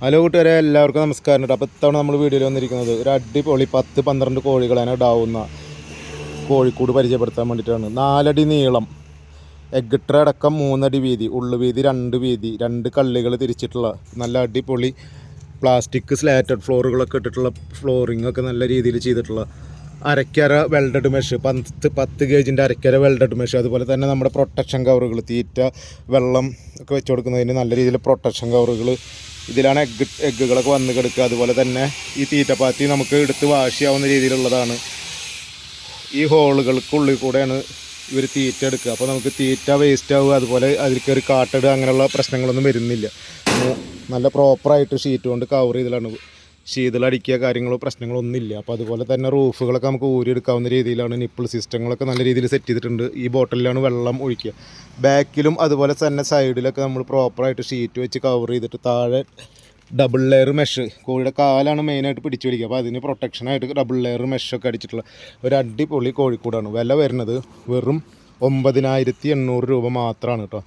Hello കൂട്ടുകാരെ എല്ലാവർക്കും നമസ്കാരം കേട്ടോ. അപ്പോൾ ഇത്തവണ നമ്മൾ വീഡിയോയിൽ വന്നിരിക്കുന്നത് ഒരു അടിപൊളി പത്ത് പന്ത്രണ്ട് കോഴികളാണ് ഇടാവുന്ന കോഴിക്കൂട് പരിചയപ്പെടുത്താൻ വേണ്ടിയിട്ടാണ്. നാലടി നീളം എഗ് അടക്കം മൂന്നടി വീതി ഉള്ളു വീതി രണ്ട് വീതി രണ്ട് കള്ളികൾ തിരിച്ചിട്ടുള്ള നല്ല അടിപൊളി പ്ലാസ്റ്റിക് സ്ലാറ്റഡ് ഫ്ലോറുകളൊക്കെ ഇട്ടിട്ടുള്ള ഫ്ലോറിംഗ് ഒക്കെ നല്ല രീതിയിൽ ചെയ്തിട്ടുള്ള അരക്കര വെൽഡഡ് മെഷ് പത്ത് പത്ത് ഗേജിന്റെ അരക്കര വെൽഡഡ് മെഷ് അതുപോലെ തന്നെ നമ്മുടെ പ്രൊട്ടക്ഷൻ കവറുകൾ തീറ്റ വെള്ളം ഒക്കെ വെച്ച് കൊടുക്കുന്നതിന് നല്ല രീതിയിൽ പ്രൊട്ടക്ഷൻ കവറുകൾ ഇതിലാണ് എഗ് എഗ്ഗുകളൊക്കെ വന്ന് കിടക്കുക. അതുപോലെ തന്നെ ഈ തീറ്റപ്പാത്തി നമുക്ക് എടുത്ത് വാഷ് ചെയ്യാവുന്ന രീതിയിലുള്ളതാണ്. ഈ ഹോളുകൾക്കുള്ളിൽ കൂടെയാണ് ഇവർ തീറ്റ എടുക്കുക. അപ്പോൾ നമുക്ക് തീറ്റ വേസ്റ്റ് ആവുക അതുപോലെ അതിൽ കയറി കാട്ടിടുക അങ്ങനെയുള്ള പ്രശ്നങ്ങളൊന്നും വരുന്നില്ല. നല്ല പ്രോപ്പറായിട്ട് ഷീറ്റ് കൊണ്ട് കവർ ചെയ്തിലാണ് ശീതളടിക്കുക കാര്യങ്ങളോ പ്രശ്നങ്ങളോ ഒന്നുമില്ല. അപ്പോൾ അതുപോലെ തന്നെ റൂഫുകളൊക്കെ നമുക്ക് ഊരിയെടുക്കാവുന്ന രീതിയിലാണ് നിപ്പിൾ സിസ്റ്റങ്ങളൊക്കെ നല്ല രീതിയിൽ സെറ്റ് ചെയ്തിട്ടുണ്ട്. ഈ ബോട്ടിലാണ് വെള്ളം ഒഴിക്കുക. ബാക്കിലും അതുപോലെ തന്നെ സൈഡിലൊക്കെ നമ്മൾ പ്രോപ്പറായിട്ട് ഷീറ്റ് വെച്ച് കവർ ചെയ്തിട്ട് താഴെ ഡബിൾ ലെയർ മെഷ് കോഴിയുടെ കാലാണ് മെയിനായിട്ട് പിടിച്ചു പിടിക്കുക അപ്പോൾ അതിന് പ്രൊട്ടക്ഷനായിട്ട് ഡബിൾ ലെയർ മെഷൊക്കെ അടിച്ചിട്ടുള്ള ഒരു അടിപൊളി കോഴിക്കൂടാണ്. വില വരുന്നത് വെറും ഒമ്പതിനായിരത്തി എണ്ണൂറ് രൂപ മാത്രമാണ് കേട്ടോ.